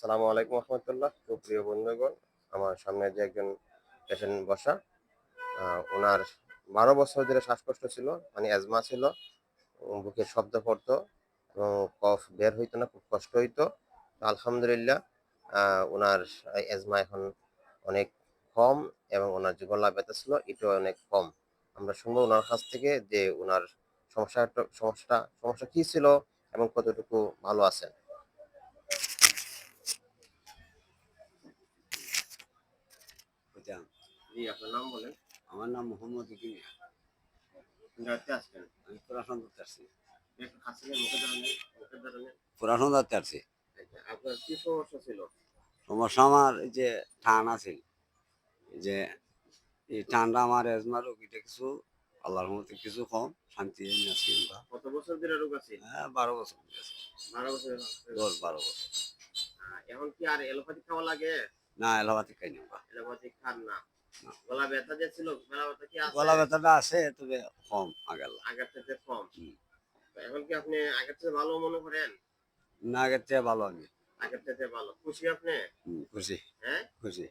সালামু আলাইকুম রহমতুল্লাহ। সুপ্রিয় বন্ধুগণ, আমার সামনে যে একজন পেশেন্ট বসা ওনার বারো বছর ধরে শ্বাসকষ্ট ছিল মানে অ্যাজমা ছিল বুকে শব্দ পড়তো এবং কফ বের হইতো না, খুব কষ্ট হইতো। তো আলহামদুলিল্লাহ ওনার অ্যাজমা এখন অনেক কম এবং ওনার যে গলা ব্যথা ছিল, এটাও অনেক কম। আমরা শুনব ওনার কাছ থেকে যে ওনার সমস্যাটা সমস্যাটা, সমস্যা কি ছিল এবং কতটুকু ভালো আছেন। বুঝলাম জি আপনার নাম বলেন। আমার নাম মোহাম্মদ আমি আসছি। আসছি। আপনার কি সমস্যা ছিল? সমস্যা আমার যে আছে। যে এই আমার এজমা কিছু আল্লাহর মধ্যে কিছু কম শান্তি আছি আমরা। কত বছর ধরে রোগ আছে? হ্যাঁ বারো বছর। বারো বছর দশ বারো বছর। এখন কি আর এলোপ্যাথি খাওয়া লাগে? না এলাহাবাদে খাই না আমরা খান না। গলা ব্যথা যে ছিল গলা ব্যথা কি আছে? গলা ব্যথাটা আছে তবে কম আগের আগের থেকে কম। এখন কি আপনি আগের থেকে ভালো মনে করেন? না আগের থেকে ভালো আমি। আগের থেকে ভালো। খুশি আপনি? খুশি। হ্যাঁ? খুশি।